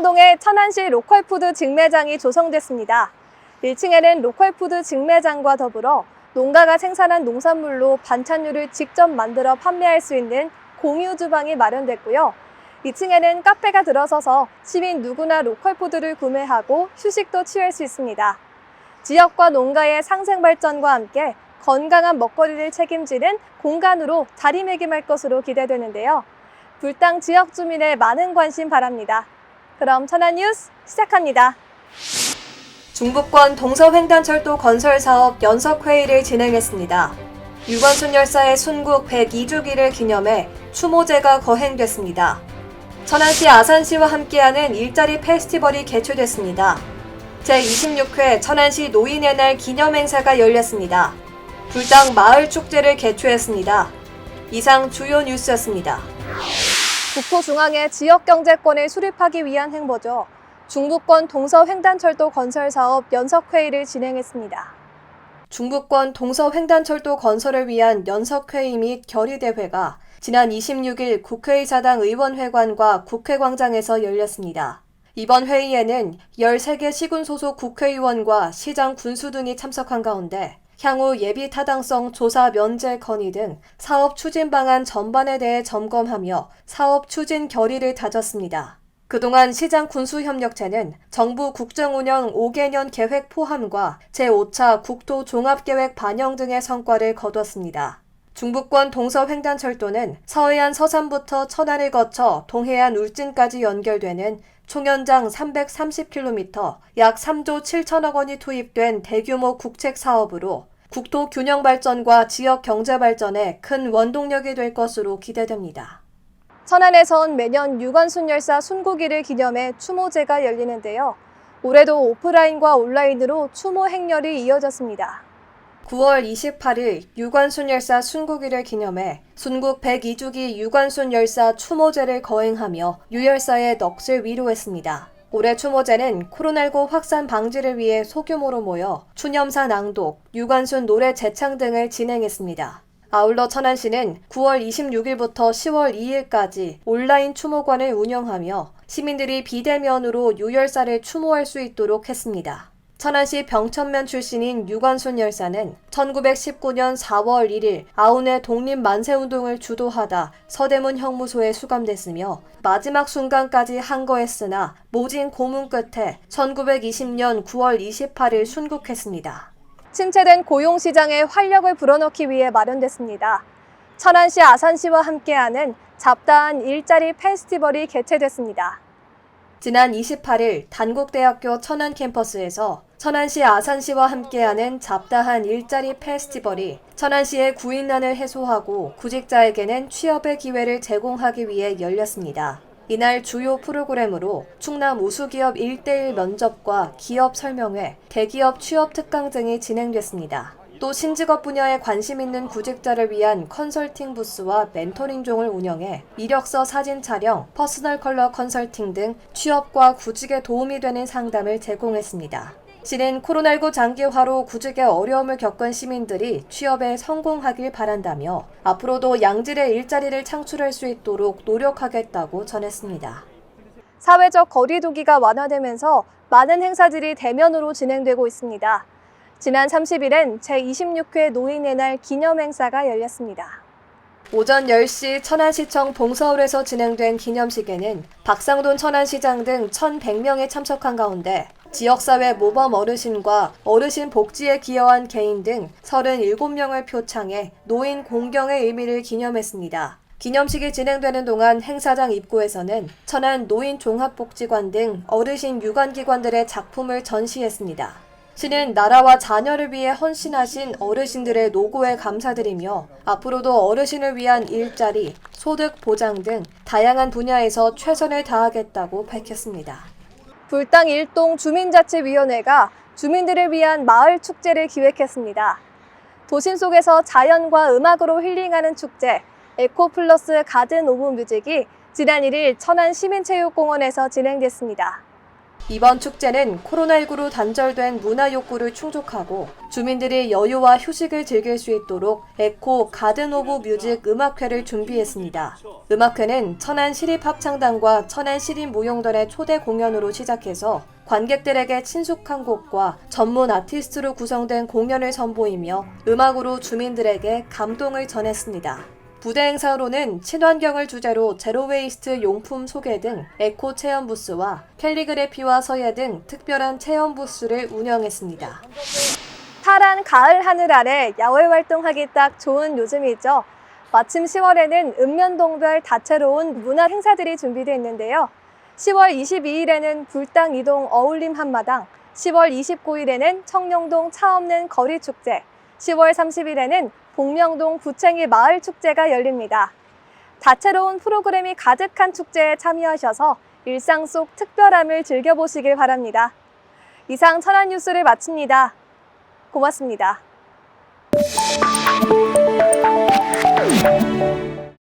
박상동의 천안시 로컬푸드 직매장이 조성됐습니다. 1층에는 로컬푸드 직매장과 더불어 농가가 생산한 농산물로 반찬류를 직접 만들어 판매할 수 있는 공유 주방이 마련됐고요. 2층에는 카페가 들어서서 시민 누구나 로컬푸드를 구매하고 휴식도 취할 수 있습니다. 지역과 농가의 상생 발전과 함께 건강한 먹거리를 책임지는 공간으로 자리매김할 것으로 기대되는데요. 불당 지역 주민의 많은 관심 바랍니다. 그럼 천안 뉴스 시작합니다. 중부권 동서횡단철도 건설 사업 연석 회의를 진행했습니다. 유관순 열사의 순국 102주기를 기념해 추모제가 거행됐습니다. 천안시 아산시와 함께하는 일자리 페스티벌이 개최됐습니다. 제26회 천안시 노인의 날 기념행사가 열렸습니다. 불당 마을 축제를 개최했습니다. 이상 주요 뉴스였습니다. 국토 중앙의 지역 경제권을 수립하기 위한 행보죠. 중부권 동서횡단철도 건설 사업 연석회의를 진행했습니다. 중부권 동서횡단철도 건설을 위한 연석회의 및 결의대회가 지난 26일 국회의사당 의원회관과 국회광장에서 열렸습니다. 이번 회의에는 13개 시군 소속 국회의원과 시장 군수 등이 참석한 가운데 향후 예비 타당성 조사 면제 건의 등 사업 추진 방안 전반에 대해 점검하며 사업 추진 결의를 다졌습니다. 그동안 시장 군수협력체는 정부 국정운영 5개년 계획 포함과 제5차 국토 종합계획 반영 등의 성과를 거뒀습니다. 중부권 동서횡단철도는 서해안 서산부터 천안을 거쳐 동해안 울진까지 연결되는 총연장 330km, 약 3조 7천억 원이 투입된 대규모 국책 사업으로 국토 균형 발전과 지역 경제 발전에 큰 원동력이 될 것으로 기대됩니다. 천안에선 매년 유관순 열사 순국일을 기념해 추모제가 열리는데요. 올해도 오프라인과 온라인으로 추모 행렬이 이어졌습니다. 9월 28일 유관순 열사 순국일을 기념해 순국 102주기 유관순 열사 추모제를 거행하며 유 열사의 넋을 위로했습니다. 올해 추모제는 코로나19 확산 방지를 위해 소규모로 모여 추념사 낭독, 유관순 노래 재창 등을 진행했습니다. 아울러 천안시는 9월 26일부터 10월 2일까지 온라인 추모관을 운영하며 시민들이 비대면으로 유열사를 추모할 수 있도록 했습니다. 천안시 병천면 출신인 유관순 열사는 1919년 4월 1일 아운의 독립 만세운동을 주도하다 서대문 형무소에 수감됐으며 마지막 순간까지 항거했으나 모진 고문 끝에 1920년 9월 28일 순국했습니다. 침체된 고용시장에 활력을 불어넣기 위해 마련됐습니다. 천안시 아산시와 함께하는 잡다한 일자리 페스티벌이 개최됐습니다. 지난 28일 단국대학교 천안 캠퍼스에서 천안시 아산시와 함께하는 잡다한 일자리 페스티벌이 천안시의 구인난을 해소하고 구직자에게는 취업의 기회를 제공하기 위해 열렸습니다. 이날 주요 프로그램으로 충남 우수기업 1대1 면접과 기업 설명회, 대기업 취업 특강 등이 진행됐습니다. 또 신직업 분야에 관심 있는 구직자를 위한 컨설팅 부스와 멘토링종을 운영해 이력서 사진 촬영, 퍼스널 컬러 컨설팅 등 취업과 구직에 도움이 되는 상담을 제공했습니다. 시는 코로나19 장기화로 구직에 어려움을 겪은 시민들이 취업에 성공하길 바란다며 앞으로도 양질의 일자리를 창출할 수 있도록 노력하겠다고 전했습니다. 사회적 거리두기가 완화되면서 많은 행사들이 대면으로 진행되고 있습니다. 지난 30일엔 제26회 노인의 날 기념 행사가 열렸습니다. 오전 10시 천안시청 봉서울에서 진행된 기념식에는 박상돈 천안시장 등 1,100명이 참석한 가운데 지역사회 모범 어르신과 어르신 복지에 기여한 개인 등 37명을 표창해 노인 공경의 의미를 기념했습니다. 기념식이 진행되는 동안 행사장 입구에서는 천안 노인 종합복지관 등 어르신 유관기관들의 작품을 전시했습니다. 시는 나라와 자녀를 위해 헌신하신 어르신들의 노고에 감사드리며 앞으로도 어르신을 위한 일자리, 소득 보장 등 다양한 분야에서 최선을 다하겠다고 밝혔습니다. 불당 일동 주민자치위원회가 주민들을 위한 마을 축제를 기획했습니다. 도심 속에서 자연과 음악으로 힐링하는 축제 에코플러스 가든 오브 뮤직이 지난 1일 천안 시민체육공원에서 진행됐습니다. 이번 축제는 코로나19로 단절된 문화 욕구를 충족하고 주민들이 여유와 휴식을 즐길 수 있도록 에코 가든 오브 뮤직 음악회를 준비했습니다. 음악회는 천안 시립 합창단과 천안 시립 무용단의 초대 공연으로 시작해서 관객들에게 친숙한 곡과 전문 아티스트로 구성된 공연을 선보이며 음악으로 주민들에게 감동을 전했습니다. 부대 행사로는 친환경을 주제로 제로웨이스트 용품 소개 등 에코 체험 부스와 캘리그래피와 서예 등 특별한 체험 부스를 운영했습니다. 파란 가을 하늘 아래 야외 활동하기 딱 좋은 요즘이죠. 마침 10월에는 읍면동별 다채로운 문화 행사들이 준비되어 있는데요. 10월 22일에는 불당 이동 어울림 한마당, 10월 29일에는 청룡동 차 없는 거리 축제, 10월 30일에는 복명동 부챙이 마을 축제가 열립니다. 다채로운 프로그램이 가득한 축제에 참여하셔서 일상 속 특별함을 즐겨보시길 바랍니다. 이상 천안 뉴스를 마칩니다. 고맙습니다.